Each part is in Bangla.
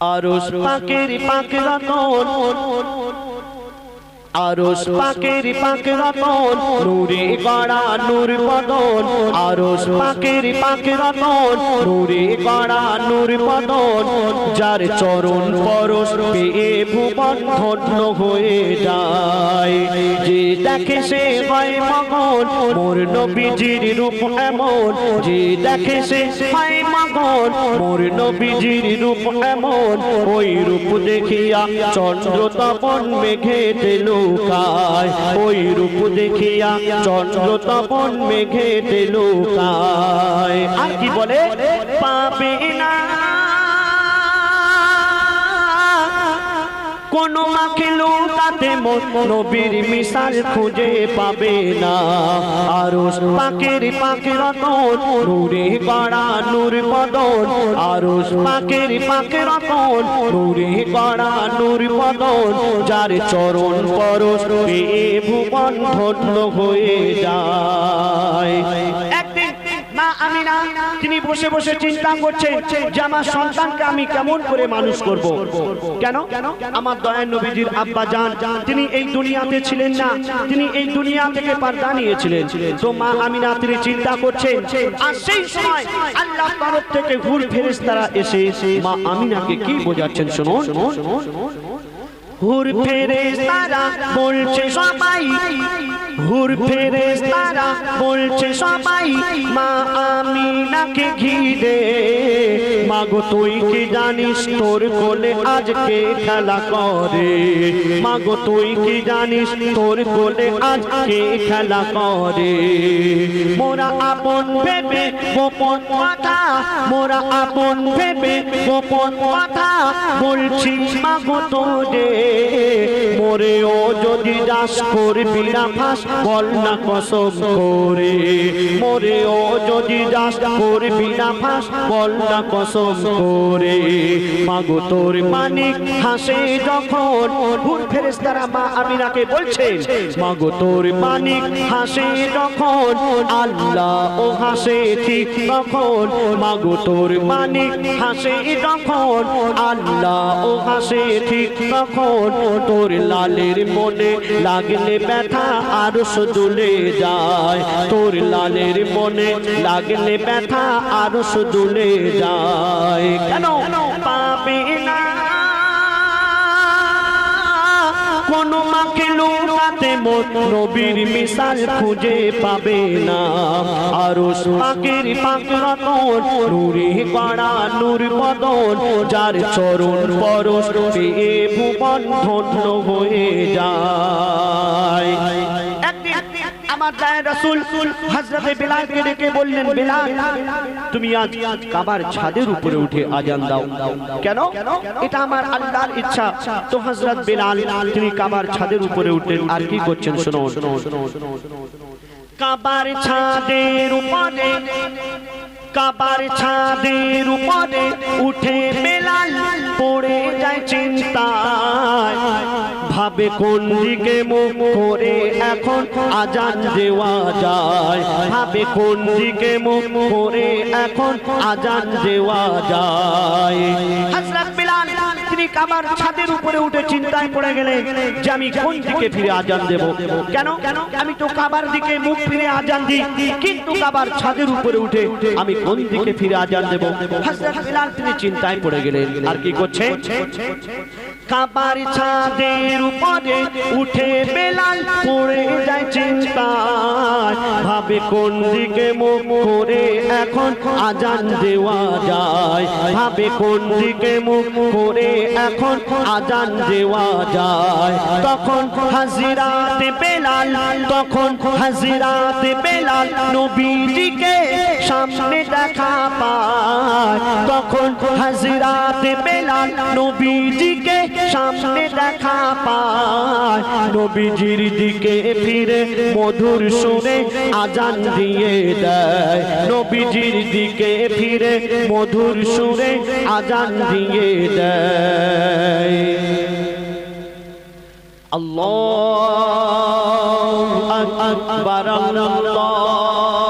আরস পাকের পাকরা রতন আরস পাকের পাকরা রতন নূরে গড়া নূর বদন। আরস পাকের পাকরা রতন নূরে গড়া নূর বদন। যার চরণ পরশ পেয়ে ভুবন ধন্য হয়ে যায়। যে দেখে সে হয় মগন, মোর নবীজির রূপ এমন। যে দেখে সে হয় মগন, মোর নবীজির রূপ এমন। ওই রূপ দেখিয়া চন্দ্র তপন মেঘেতে লুকায়। ওই রূপ দেখিয়া চন্দ্র তপন মেঘেতে লুকায়। আর কি বলে? পাবে না কোন মাকে লুকাতে নবীর মিশাল খুঁজে পাবে না। আরও পাকের পাকের রতন, নূরে গড়া নূর বদন। আরও পাকের পাকের রতন, নূরে গড়া নূর বদন। যার চরণ পরশ পেয়ে ভুবন ধন্য হয়ে যায়। আমিনা, তিনি বসে বসে চিন্তা করছেন যে আমার সন্তানকে আমি কেমন করে মানুষ করব। কেন? আমার দয়ার নবীজির আব্বা জান, তিনি এই দুনিয়াতে ছিলেন না, তিনি এই দুনিয়া থেকে পর্দা নিয়েছিলেন। তো মা আমিনা, তিনি চিন্তা করছেন, আর সেই সময় আল্লাহ তরফ থেকে হুর ফেরেশতারা এসে মা আমিনাকে কি বোঝাচ্ছেন শুনুন? হুর ফেরেশতারা বলছে, সবাই হুর ফেরেশতারা বলছে সবাই মা আমিনাকে ঘিরে। মাগো তুই কি জানিস তোর কোলে আজকে খেলা করে? মাগো তুই কি জানিস তোর কোলে আজকে খেলা করে? মোরা আপন ভেবে গোপন কথা মোরা আপন ভেবে গোপন কথা বলছি মাগো তোরে। মোরে ও যদি যাস করবি না ফাঁস বল না কসম করে। মোরে ও যদি যাস, করবি না ফাঁস, বল না কসম করে। মাগো তোর মানিক হাসে যখন, ভুল ফেরেশতারা মা আমিনাকে বলছে, মাগো তোর মানিক হাসে যখন আল্লাহ ও হাসে ঠিক তখন, মাগো তোর মানিক হাসে যখন আল্লাহ ও হাসে ঠিক তখন, তোর লালের মনে লাগলে ব্যথা আরও দুলে যায়। তোর লালের মনে লাগলে ব্যথা আরও দুলে যায়। কেন? পাবে না। কোন মাকে লুকাতে নবীর মিশাল খুঁজে পাবে না। আরও পাকের পাক রতন নূরে গড়া নূর বদন, যার চরণ পরশ পেয়ে ভুবন ধন্য হয়ে যায়। কাবার ছাদের উপরে উঠে আর কি করছেন শুনুন কাবার ছাদের উপরে, কাবার ছাদের উপরে উঠে বেলাল পড়ে যায় চিন্তায়। ভাবে কোন দিকে মুখ করে এখন আজান দেওয়া যায়? ভাবে কোন দিকে মুখ করে এখন আজান দেওয়া যায়? কাবার ছাদের উপরে উঠে চিন্তায় পড়ে যে আমি কোন দিকে ফিরে আজান দেব? কেন? আমি তো কাবার দিকে মুখ ফিরে আজান দিই, কিন্তু কাবার ছাদের উপরে উঠে আমি কোন দিকে ফিরে আজান দেব? চিন্তায় আর কি করছে? কাবার ছাদের উপরে উঠে বেলাল পড়ে যায় চিন্তায়। ভাবে কোন দিকে মুখ করে এখন আজান দেওয়া যায়। ভাবে কোন দিকে মুখ করে এখন আজান দেওয়া যায়। তখন হাজিরাতে বেলাল, তখন হাজিরাতে বেলাল নবীজিকে সামনে দেখা পায়। তখন হাজিরাতে বেলাল নবীজিকে সামনে দেখা পায়। নবীজির দিকে ফিরে মধুর সুরে আজান দিয়ে দেয়। নবীজির দিকে ফিরে মধুর সুরে আজান দিয়ে দেয়। আল্লাহ আকবার, আল্লাহ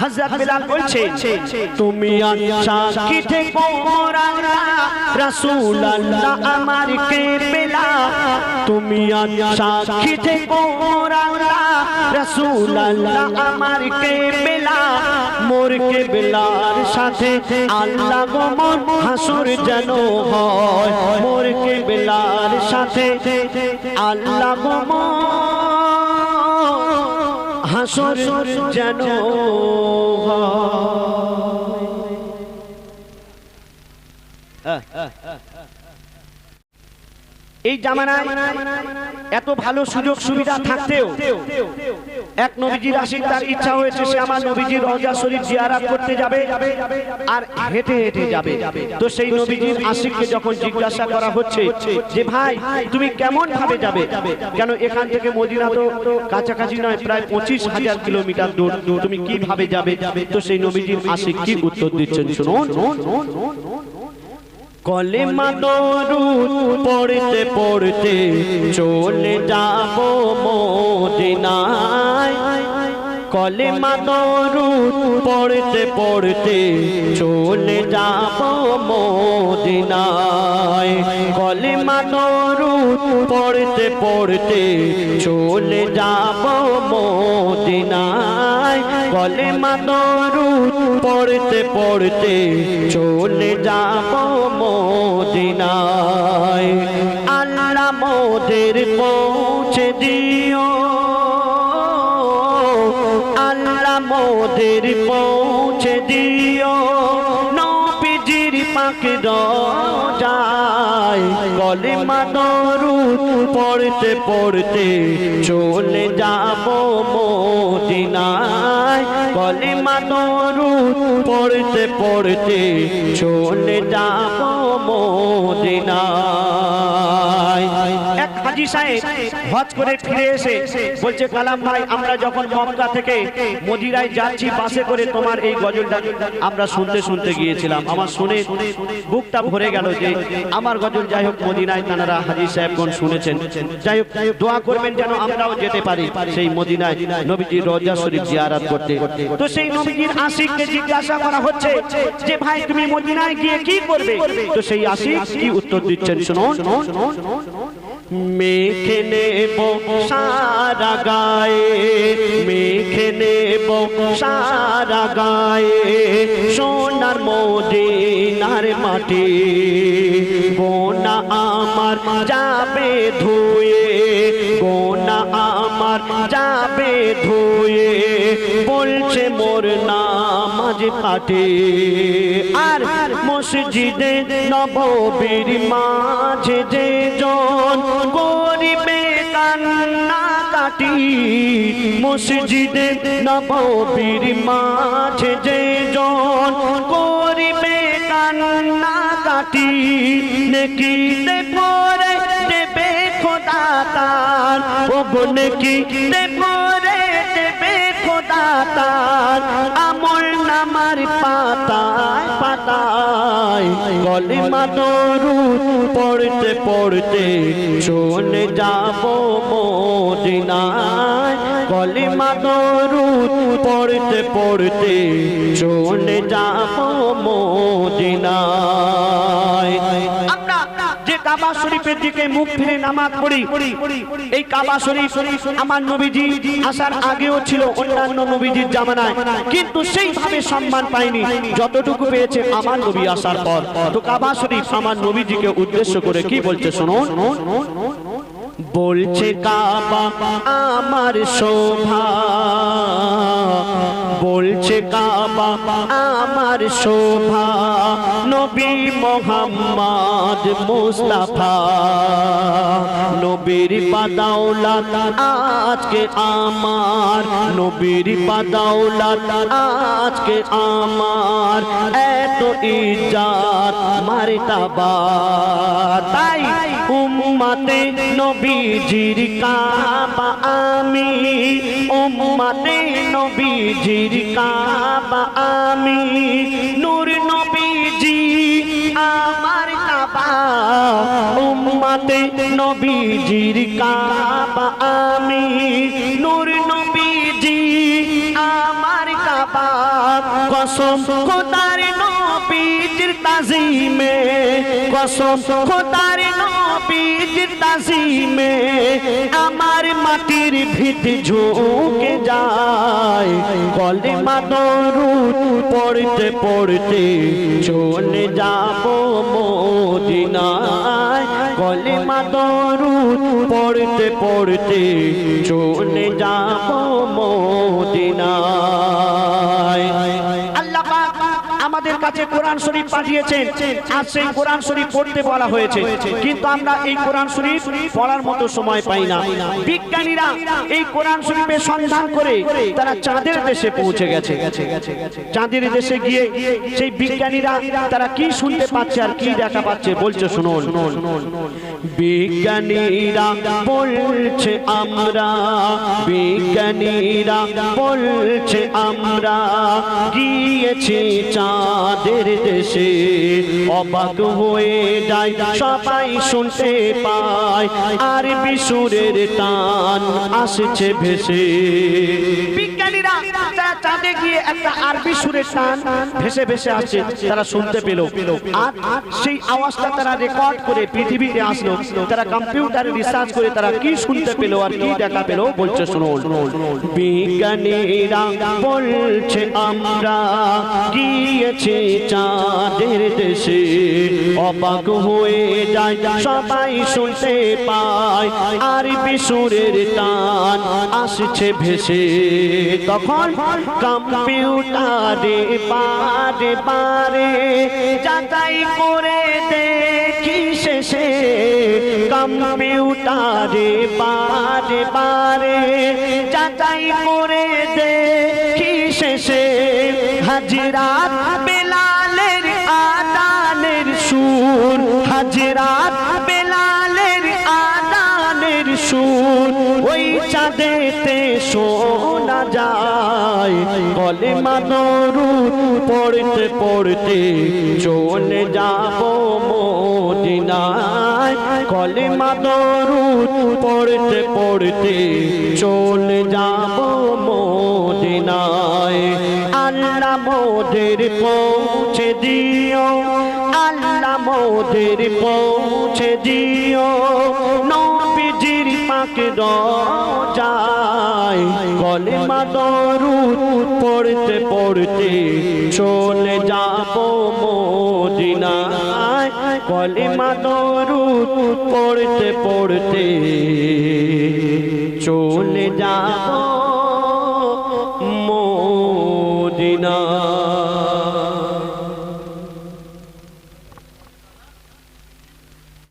হযরত বিলাল বলছে তুমি সাক্ষী থেকো মোর আল্লাহ রাসূল আল্লাহ আমার কে বেলা। তুমি সাক্ষী থেকো মোর আল্লাহ রাসূল আল্লাহ আমার কে বেলা। মোর কে বেলার সাথে আল্লাহ গো মন হাসুর যেন হয়। মোর কে বেলার সাথে আল্লাহ গো মন হাসুর যেন হয়। এই জামানায় এত ভালো সুযোগ সুবিধা থাকতেও এক নবীজির আশিক তার ইচ্ছা হয়েছে সে আমার নবীজির রওজা শরীফ জিয়ারাত করতে যাবে আর হেঁটে হেঁটে যাবে। তো সেই নবীজির আশিককে যখন জিজ্ঞাসা করা হচ্ছে যে, ভাই, তুমি কেমন ভাবে যাবে? কেন এখান থেকে মদিনা তো কাছাকাছি নয়, প্রায় পঁচিশ হাজার কিলোমিটার দূর। তুমি কীভাবে যাবে? তো সেই নবীজির আশিক কি উত্তর দিচ্ছেন? শুনুন। কলেমা দরু পড়তে পড়তে চলে যাব মদিনায়। কলেমা দরুদ পড়তে পড়তে চলে যাব মদিনায়। কলেমা দরুদ পড়তে পড়তে চলে যাব মদিনায়। কলেমা দরুদ পড়তে পড়তে চলে যাব মদিনায়। মোদের পৌঁছে দিও। নবীজির পাক যায় গলে মাদরুদ পড়তে পড়তে চলে যাব মদিনায়। গলে মাদরুদ পড়তে পড়তে চলে যাব মদিনায়। হাজি সাহেব হজ করে ফিরে এসে বলছে, কালাম ভাই, আমরা যখন মক্কা থেকে মদিরায় যাচ্ছি, বাসে করে তোমার এই গজলটা আমরা শুনতে শুনতে গিয়েছিলাম। আমার শুনে বুকটা ভরে গেল যে আমার গজল যাই হোক মদিনায় তানারা হাজি সাহেবগণ শুনেছেন। যাই হোক, দোয়া করবেন যেন আমরাও যেতে পারি সেই মদিনায় নবীজির রোজা শরীফ জিয়ারাত করতে। তো সেই নবীজির আশিককে জিজ্ঞাসা করা হচ্ছে যে, ভাই, তুমি মদিনায় গিয়ে কি করবে? তো সেই আশিক কি উত্তর দিচ্ছেন, শুনুন। মেখে নেব সারা গায়ে, মেখে নেব সারা গায়ে সোনার মদিনার মাটি। গোনা আমার যাবে ধুয়ে, গোনা আমার যাবে ধুয়ে বলছে মোর নামাজ পাঠে আর মসজিদে নববীর মাঝে যে জন গরিবে কান্না কাটি। মসজিদে নববীর মাঝে যে জন গরিবে কান্না কাটি। নেকি পরে দেবে খোদা তার। ও নেকি দেবে তার আমল নামার পাতায় পাতায়। কলিমা দরুদ পড়তে পড়তে চলে যাব মদিনায়। কলিমা দরুদ পড়তে পড়তে চলে যাব মদিনায়। কাবা শরীফের দিকে মুখ ফিরে নামাজ পড়ি। এই কাবা শরীফ আমার নবীজি আসার আগেও ছিল অন্যান্য নবীজির জামানায়। কিন্তু সেইভাবে সম্মান পায়নি যতটুকু পেয়েছে আমার নবী আসার পর। তো কাবা শরীফ আমার নবীজিকে উদ্দেশ্য করে কি বলছে শুনুন? বলছে, কাবা আমার শোভা বলছে কাবা আমার শোভা। নবী মোহাম্মদ মুস্তাফা। নবীর পাদাউলাত আজকে আমার। নবীর পাদাউলাত আজকে আমার। এত ইজ্জত, মারতাবা। তাই উম্মতে নবীজির কাবা আমি। উম্মতে নবীজির কাবা আমি নূর নবীজি, আমার কাবা। উম্মতে নবীজির কাবা আমি নূর নবীজি, আমার কাবা। কসম খোদার নবীজির তাজিমে, কসম খোদার নবীজির তাজিমে আমার মাটির ভিত ঝুঁকে যায়। কলেমা দরুদ পড়তে পড়তে চলে যাব মদিনায়। কলেমা দরুদ পড়তে পড়তে চলে যাব মদিনায়। কাছে কোরআন শরীফ পাঠিয়েছেন আর সেই কোরআন শরীফ পড়তে বলা হয়েছে। কিন্তু আমরা এই কোরআন শরীফ পড়ার মতো সময় পাই না। বিজ্ঞানীরা এই কোরআন শরীফের সন্ধান করে তারা চাঁদের দেশে পৌঁছে গেছে। চাঁদের দেশে গিয়ে সেই বিজ্ঞানীরা তারা কি শুনতে পাচ্ছে আর কি দেখা পাচ্ছে বলছে, শুনুন। বিজ্ঞানীরা বলছে আমরা, বিজ্ঞানীরা বলছে আমরা গিয়েছি চাঁদের দেশে। অবাক হয়ে যায়, সবাই শুনতে পায় আর বিশুরের টান আসছে ভেসে। বিজ্ঞানীরা তারা চাঁদে গিয়ে একটা আরবি সুরের টান ভেসে ভেসে আসছে তারা শুনতে পেল। আর সেই আওয়াজটা তারা রেকর্ড করে পৃথিবীতে আসলো। তারা কম্পিউটারে রিসার্চ করে তারা কি শুনতে পেল আর কি দেখা পেল, বলছে, শুনুন। বিজ্ঞানীরা বলছে, আমরা গিয়েছি চাঁদের দেশে, অবাক হয়ে যায় সবাই শুনতে পায় আর বিশুরের টান আসছে ভেসে। তখন কম্পিউটারে বারে বারে যাচাই করে দেখি শেষে। কম্পিউটারে, বারে বারে যাচাই করে দেখি শেষে। হাজিরাত বেলালের আদানের সুর, হাজিরাত ওই চাঁদেতে শোনা যায়। কলে মাদরু পড়তে পড়তে চলে যাব কলে মাদরু পড়তে পড়তে চলে যাব মদিনায়। আল্লাহ মোদের পৌঁছে দিও। আল্লাহ মোদের পৌঁছে দিও। পাকে যায় কলেমা দরুদ পড়তে পড়তে চলে যাব মদিনায়। কলেমা দরুদ পড়তে পড়তে চলে যাব